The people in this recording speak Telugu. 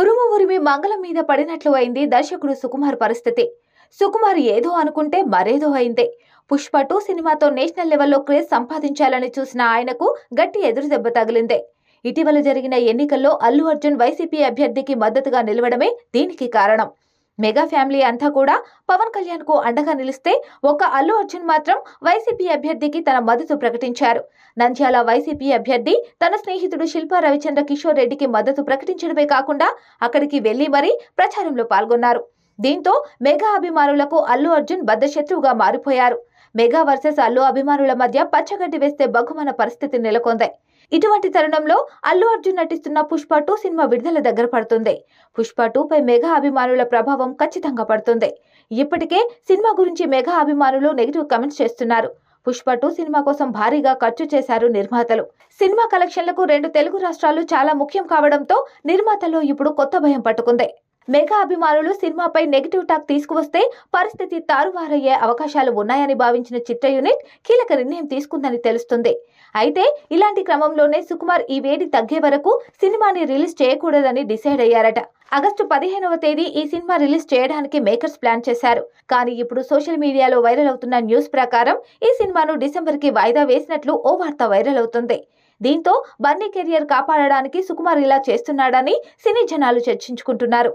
ఉరుము ఉరిమి మంగళం మీద పడినట్లు అయింది దర్శకుడు సుకుమార్ పరిస్థితి. సుకుమార్ ఏదో అనుకుంటే మరేదో అయింది. పుష్ప టూ సినిమాతో నేషనల్ లెవెల్లో క్రేజ్ సంపాదించాలని చూసిన ఆయనకు గట్టి ఎదురు దెబ్బ తగిలింది. ఇటీవల జరిగిన ఎన్నికల్లో అల్లు అర్జున్ వైసీపీ అభ్యర్థికి మద్దతుగా నిలవడమే దీనికి కారణం. మెగా ఫ్యామిలీ అంతా కూడా పవన్ కళ్యాణ్కు అండగా నిలిస్తే ఒక్క అల్లు అర్జున్ మాత్రం వైసీపీ అభ్యర్థికి తన మద్దతు ప్రకటించారు. నంద్యాల వైసీపీ అభ్యర్థి తన స్నేహితుడు శిల్పా రవిచంద్ర కిషోర్ రెడ్డికి మద్దతు ప్రకటించడమే కాకుండా అక్కడికి వెళ్ళి మరీ ప్రచారంలో పాల్గొన్నారు. దీంతో మెగా అభిమానులకు అల్లు అర్జున్ బద్దశత్రువుగా మారిపోయారు. మెగా వర్సెస్ అల్లు అభిమానుల మధ్య పచ్చగడ్డి వేస్తే బహుమన పరిస్థితి నెలకొంది. ఇటువంటి తరుణంలో అల్లు అర్జున్ నటిస్తున్న పుష్ప టూ సినిమా విడుదల దగ్గర పడుతుంది. పుష్ప టూ పై మెగా అభిమానుల ప్రభావం ఖచ్చితంగా పడుతుంది. ఇప్పటికే సినిమా గురించి మెగా అభిమానులు నెగిటివ్ కమెంట్స్ చేస్తున్నారు. పుష్ప టూ సినిమా కోసం భారీగా ఖర్చు చేశారు నిర్మాతలు. సినిమా కలెక్షన్లకు రెండు తెలుగు రాష్ట్రాలు చాలా ముఖ్యం కావడంతో నిర్మాతలు ఇప్పుడు కొత్త భయం పట్టుకుంది. మెగా అభిమానులు సినిమాపై నెగిటివ్ టాక్ తీసుకువస్తే పరిస్థితి తారుమారయ్యే అవకాశాలు ఉన్నాయని భావించిన చిత్ర యూనిట్ కీలక నిర్ణయం తీసుకుందని తెలుస్తుంది. అయితే ఇలాంటి క్రమంలోనే సుకుమార్ ఈ వేడి తగ్గే వరకు సినిమాని రిలీజ్ చేయకూడదని డిసైడ్ అయ్యారట. ఆగస్టు పదిహేనవ తేదీ ఈ సినిమా రిలీజ్ చేయడానికి మేకర్స్ ప్లాన్ చేశారు. కానీ ఇప్పుడు సోషల్ మీడియాలో వైరల్ అవుతున్న న్యూస్ ప్రకారం ఈ సినిమాను డిసెంబర్కి వాయిదా వేసినట్లు ఓ వార్త వైరల్ అవుతుంది. దీంతో బన్నీ కెరియర్ కాపాడడానికి సుకుమార్ ఇలా చేస్తున్నాడని సినీ జనాలు చర్చించుకుంటున్నారు.